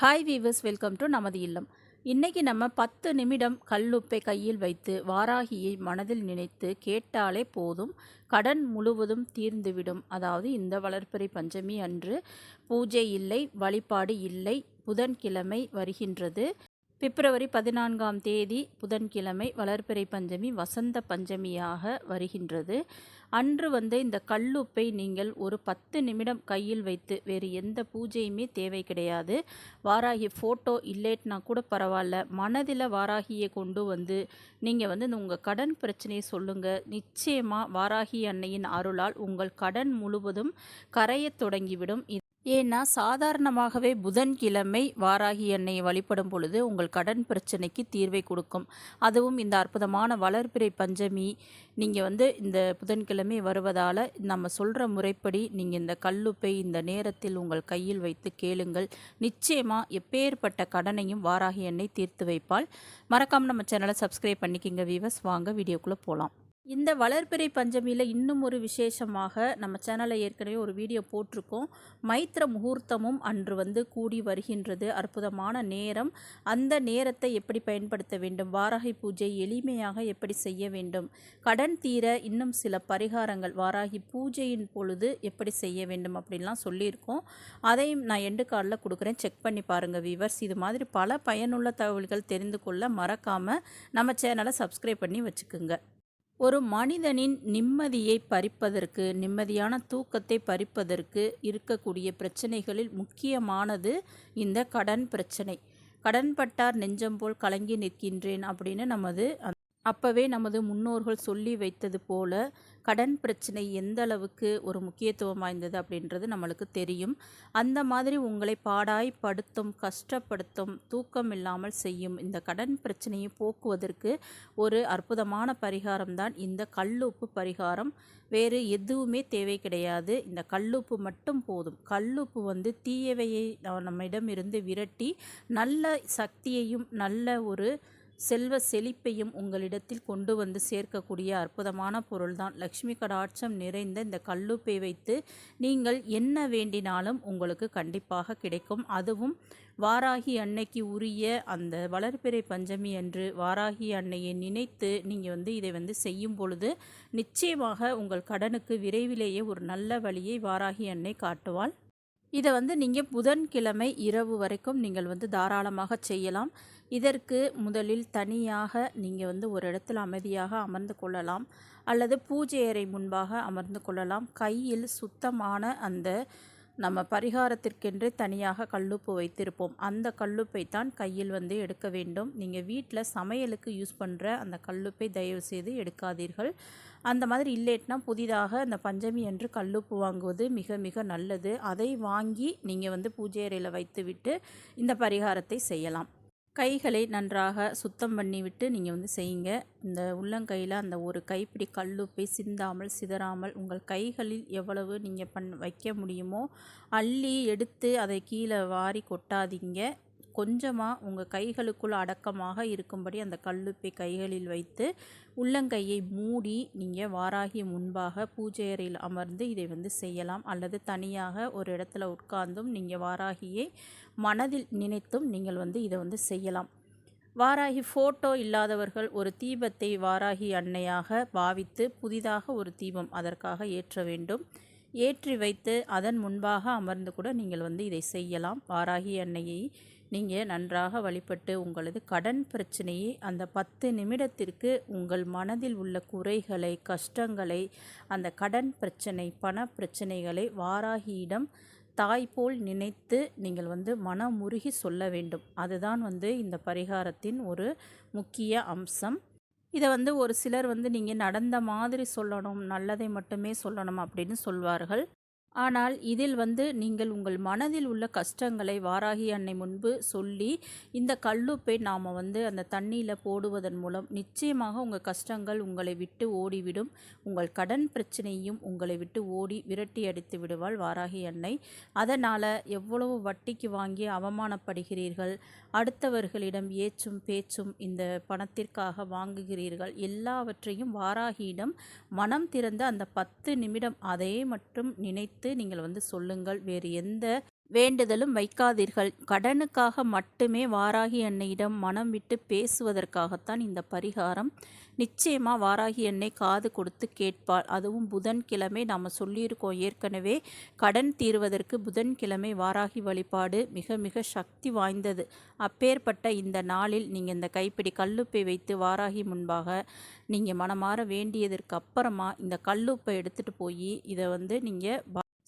Hi viewers welcome to நமது இல்லம். இன்றைக்கி நம்ம பத்து நிமிடம் கல்லுப்பை கையில் வைத்து வாராகியை மனதில் நினைத்து கேட்டாலே போதும் கடன் முழுவதும் தீர்ந்துவிடும். அதாவது இந்த வளர்ப்பறை பஞ்சமி அன்று பூஜை இல்லை வழிபாடு இல்லை புதன்கிழமை வருகின்றது. பிப்ரவரி பதினான்காம் தேதி புதன்கிழமை வளர்பிறை பஞ்சமி வசந்த பஞ்சமியாக வருகின்றது. அன்று வந்து இந்த கல்லுப்பை நீங்கள் ஒரு பத்து நிமிடம் கையில் வைத்து வேறு எந்த பூஜையுமே தேவை கிடையாது. வாராகி ஃபோட்டோ இல்லேட்னா கூட பரவாயில்ல. மனதில் வாராகியை கொண்டு வந்து நீங்கள் வந்து உங்கள் கடன் பிரச்சனையை சொல்லுங்கள் நிச்சயமாக வாராகி அன்னையின் அருளால் உங்கள் கடன் முழுவதும் கரையத் தொடங்கிவிடும். ஏன்னா சாதாரணமாகவே புதன்கிழமை வாராகி எண்ணெயை வழிபடும் பொழுது உங்கள் கடன் பிரச்சனைக்கு தீர்வை கொடுக்கும். அதுவும் இந்த அற்புதமான வளர்பிறை பஞ்சமி நீங்கள் வந்து இந்த புதன்கிழமை வருவதால் நம்ம சொல்கிற முறைப்படி நீங்கள் இந்த கல்லுப்பை இந்த நேரத்தில் உங்கள் கையில் வைத்து கேளுங்கள். நிச்சயமாக எப்பேற்பட்ட கடனையும் வாராகி எண்ணெய் தீர்த்து வைப்பால் மறக்காமல் நம்ம சேனலை சப்ஸ்கிரைப் பண்ணிக்கிங்க வீவர்ஸ் வாங்க வீடியோக்குள்ளே போகலாம் இந்த வளர்பிறை பஞ்சமியில் இன்னும் ஒரு விசேஷமாக நம்ம சேனலில் ஏற்கனவே ஒரு வீடியோ போட்டிருக்கோம். மைத்திர முகூர்த்தமும் அன்று வந்து கூடி வருகின்றது. அற்புதமான நேரம். அந்த நேரத்தை எப்படி பயன்படுத்த வேண்டும்? வாராகி பூஜை எளிமையாக எப்படி செய்ய வேண்டும்? கடன் தீர இன்னும் சில பரிகாரங்கள். வாராகி பூஜையின் பொழுது எப்படி செய்ய வேண்டும் அப்படின்லாம் சொல்லியிருக்கோம். அதையும் நான் எண்டு கார்டில் கொடுக்குறேன். செக் பண்ணி பாருங்கள் வீவர்ஸ் இது மாதிரி பல பயனுள்ள தகவல்கள் தெரிந்து கொள்ள மறக்காமல் நம்ம சேனலை சப்ஸ்கிரைப் பண்ணி வச்சுக்கோங்க. ஒரு மனிதனின் நிம்மதியை பறிப்பதற்கு நிம்மதியான தூக்கத்தை பறிப்பதற்கு இருக்கக்கூடிய பிரச்சனைகளில் முக்கியமானது இந்த கடன் பிரச்சனை. கடன்பட்டார் நெஞ்சம் போல் கலங்கி நிற்கின்றேன் அப்படின்னு நமது அப்போவே நமது முன்னோர்கள் சொல்லி வைத்தது போல கடன் பிரச்சனை எந்த அளவுக்கு ஒரு முக்கியத்துவம் வாய்ந்தது அப்படின்றது நம்மளுக்கு தெரியும். அந்த மாதிரி உங்களை பாடாய் படுத்தும் கஷ்டப்படுத்தும் தூக்கம் இல்லாமல் செய்யும் இந்த கடன் பிரச்சனையை போக்குவதற்கு ஒரு அற்புதமான பரிகாரம் தான் இந்த கல்லுப்பு பரிகாரம். வேறு எதுவுமே தேவை கிடையாது. இந்த கல்லுப்பு மட்டும் போதும். கல்லுப்பு வந்து தீயவையை நம்மிடம் இருந்து விரட்டி நல்ல சக்தியையும் நல்ல ஒரு செல்வ செழிப்பையும் உங்களிடத்தில் கொண்டு வந்து சேர்க்கக்கூடிய அற்புதமான பொருள்தான். லக்ஷ்மி கடாட்சம் நிறைந்த இந்த கல்லுப்பை வைத்து நீங்கள் என்ன வேண்டினாலும் உங்களுக்கு கண்டிப்பாக கிடைக்கும். அதுவும் வாராகி அன்னைக்கு உரிய அந்த வளர்பிறை பஞ்சமி அன்று வாராகி அன்னையை நினைத்து நீங்கள் வந்து இதை வந்து செய்யும் பொழுது நிச்சயமாக உங்கள் கடனுக்கு விரைவிலேயே ஒரு நல்ல வழியை வாராகி அன்னை காட்டுவாள். இதை வந்து நீங்கள் புதன்கிழமை இரவு வரைக்கும் நீங்கள் வந்து தாராளமாக செய்யலாம். இதற்கு முதலில் தனியாக நீங்கள் வந்து ஒரு இடத்துல அமைதியாக அமர்ந்து கொள்ளலாம். அல்லது பூஜை அறை முன்பாக அமர்ந்து கொள்ளலாம். கையில் சுத்தமான அந்த நம்ம பரிகாரத்திற்கென்று தனியாக கல்லுப்பு வைத்திருப்போம். அந்த கல்லுப்பை தான் கையில் வந்து எடுக்க வேண்டும். நீங்கள் வீட்டில் சமையலுக்கு யூஸ் பண்ணுற அந்த கல்லுப்பை தயவு செய்து எடுக்காதீர்கள். அந்த மாதிரி இல்லேட்னா புதிதாக அந்த பஞ்சமி என்று கல்லுப்பு வாங்குவது மிக மிக நல்லது. அதை வாங்கி நீங்கள் வந்து பூஜை அறையில் வைத்துவிட்டு இந்த பரிகாரத்தை செய்யலாம். கைகளை நன்றாக சுத்தம் பண்ணிவிட்டு நீங்கள் வந்து செய்யுங்க. இந்த உள்ளங்கையில் அந்த ஒரு கைப்பிடி கல்லுப்பை சிந்தாமல் சிதறாமல் உங்கள் கைகளில் எவ்வளவு நீங்கள் பண் வைக்க முடியுமோ அள்ளி எடுத்து அதை கீழே வாரி கொட்டாதீங்க. கொஞ்சமாக உங்கள் கைகளுக்குள் அடக்கமாக இருக்கும்படி அந்த கல்லுப்பை கைகளில் வைத்து உள்ளங்கையை மூடி நீங்கள் வாராகி முன்பாக பூஜை அறையில் அமர்ந்து இதை வந்து செய்யலாம். அல்லது தனியாக ஒரு இடத்துல உட்கார்ந்தும் நீங்கள் வாராகியை மனதில் நினைத்தும் நீங்கள் வந்து இதை வந்து செய்யலாம். வாராகி ஃபோட்டோ இல்லாதவர்கள் ஒரு தீபத்தை வாராகி அன்னையாக பாவித்து புதிதாக ஒரு தீபம் அதற்காக ஏற்ற வேண்டும். ஏற்றி வைத்து அதன் முன்பாக அமர்ந்து கூட நீங்கள் வந்து இதை செய்யலாம். வாராகி அன்னையை நீங்கள் நன்றாக வழிபட்டு உங்களது கடன் பிரச்சனையை அந்த பத்து நிமிடத்திற்கு உங்கள் மனதில் உள்ள குறைகளை கஷ்டங்களை அந்த கடன் பிரச்சனை பண பிரச்சனைகளை வாராகியிடம் தாய் போல் நினைத்து நீங்கள் வந்து மனமுருகி சொல்ல வேண்டும். அதுதான் வந்து இந்த பரிகாரத்தின் ஒரு முக்கிய அம்சம். இதை வந்து ஒரு சிலர் வந்து நீங்கள் நடந்த மாதிரி சொல்லணும் நல்லதை மட்டுமே சொல்லணும் அப்படின்னு சொல்வார்கள். ஆனால் இதில் வந்து நீங்கள் உங்கள் மனதில் உள்ள கஷ்டங்களை வாராகி அன்னை முன்பு சொல்லி இந்த கல்லுப்பை நாம் வந்து அந்த தண்ணியில் போடுவதன் மூலம் நிச்சயமாக உங்கள் கஷ்டங்கள் உங்களை விட்டு ஓடிவிடும். உங்கள் கடன் பிரச்சனையும் உங்களை விட்டு ஓடி விரட்டி அடித்து விடுவாள் வாராகி அன்னை. அதனால் எவ்வளவு வட்டிக்கு வாங்கி அவமானப்படுகிறீர்கள்? அடுத்தவர்களிடம் ஏச்சும் பேச்சும் இந்த பணத்திற்காக வாங்குகிறீர்கள். எல்லாவற்றையும் வாராகியிடம் மனம் திறந்து அந்த பத்து நிமிடம் அதை மட்டும் நினைத்து நீங்கள் வந்து சொல்லுங்கள். வேறு எந்த வேண்டுதலும் வைக்காதீர்கள். கடனுக்காக மட்டுமே வாராகி அன்னையிடம் மனம் விட்டு பேசுவதற்காகத்தான் இந்த பரிகாரம். நிச்சயமாக வாராகி அன்னை காது கொடுத்து கேட்பாள். அதுவும் புதன்கிழமை நாம் சொல்லியிருக்கோம் ஏற்கனவே. கடன் தீர்வதற்கு புதன்கிழமை வாராகி வழிபாடு மிக மிக சக்தி வாய்ந்தது. அப்பேற்பட்ட இந்த நாளில் நீங்கள் இந்த கைப்பிடி கல்லுப்பை வைத்து வாராகி முன்பாக நீங்கள் மனமாற வேண்டியதற்கு அப்புறமா இந்த கல்லுப்பை எடுத்துகிட்டு போய் இதை வந்து நீங்கள்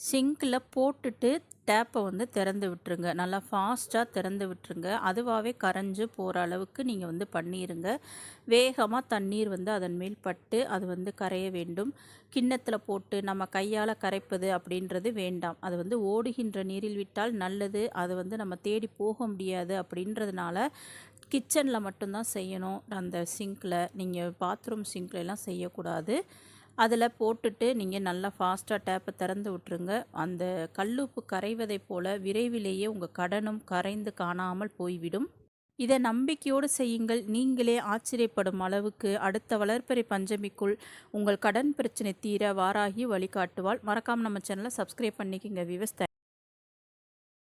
சிங்கில் போட்டுட்டு டேப்பை வந்து திறந்து விட்டுருங்க. நல்லா ஃபாஸ்ட்டாக திறந்து விட்டுருங்க. அதுவாகவே கரைஞ்சு போகிற அளவுக்கு நீங்கள் வந்து பண்ணிடுங்க வேகமாக தண்ணீர் வந்து அதன் மேல் பட்டு அது வந்து கரைய வேண்டும். கிண்ணத்தில் போட்டு நம்ம கையால் கரைப்பது அப்படின்றது வேண்டாம். அது வந்து ஓடுகின்ற நீரில் விட்டால் நல்லது. அது வந்து நம்ம தேடி போக முடியாது அப்படின்றதுனால கிச்சனில் மட்டும்தான் செய்யணும். அந்த சிங்கில் நீங்கள் பாத்ரூம் சிங்க்ல செய்யக்கூடாது. அதில் போட்டுட்டு நீங்கள் நல்லா ஃபாஸ்ட்டாக டேப்பை திறந்து விட்டுருங்க. அந்த கல்லுப்பு கரைவதை போல் விரைவிலேயே உங்கள் கடனும் கரைந்து காணாமல் போய்விடும். இதை நம்பிக்கையோடு செய்யுங்கள். நீங்களே ஆச்சரியப்படும் அளவுக்கு அடுத்த வளர்ப்பறை பஞ்சமிக்குள் உங்கள் கடன் பிரச்சனை தீர வாராகி வழிகாட்டுவாள். மறக்காமல் நம்ம சேனலை சப்ஸ்கிரைப் பண்ணிக்கோங்க. விவஸ்